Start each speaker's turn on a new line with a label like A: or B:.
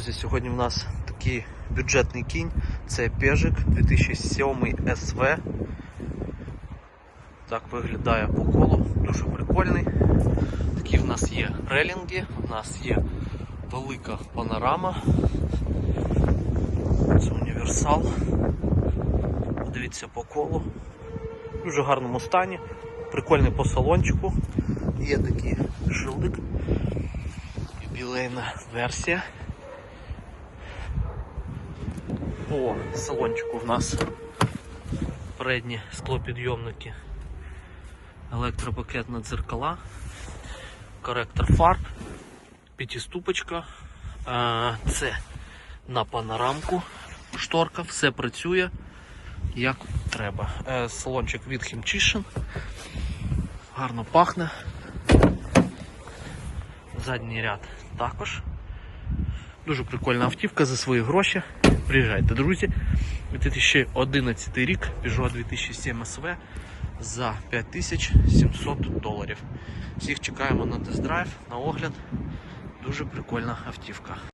A: Друзі, Сьогодні в нас такий бюджетний кінь. Це Пежик 2007 СВ. Так виглядає по колу, дуже прикольний. Такі в нас є релінги, в нас є велика панорама. Це універсал. Подивіться по колу. В дуже гарному стані. Прикольний по салончику. Є такий шилдик. Юбілейна версія. По салончику в нас передні склопідйомники, електропакетна дзеркала, коректор фар, п'ятиступочка. Е, Це на панорамку шторка, все працює як треба. Е, Салончик від Хімчишин. Гарно пахне. Задній ряд також. Дуже прикольна автівка за свої гроші. Приїжджайте, друзі. 2011 рік Peugeot 2007 SV за 5700 доларів. Всіх чекаємо на тест-драйв, на огляд. Дуже прикольна автівка.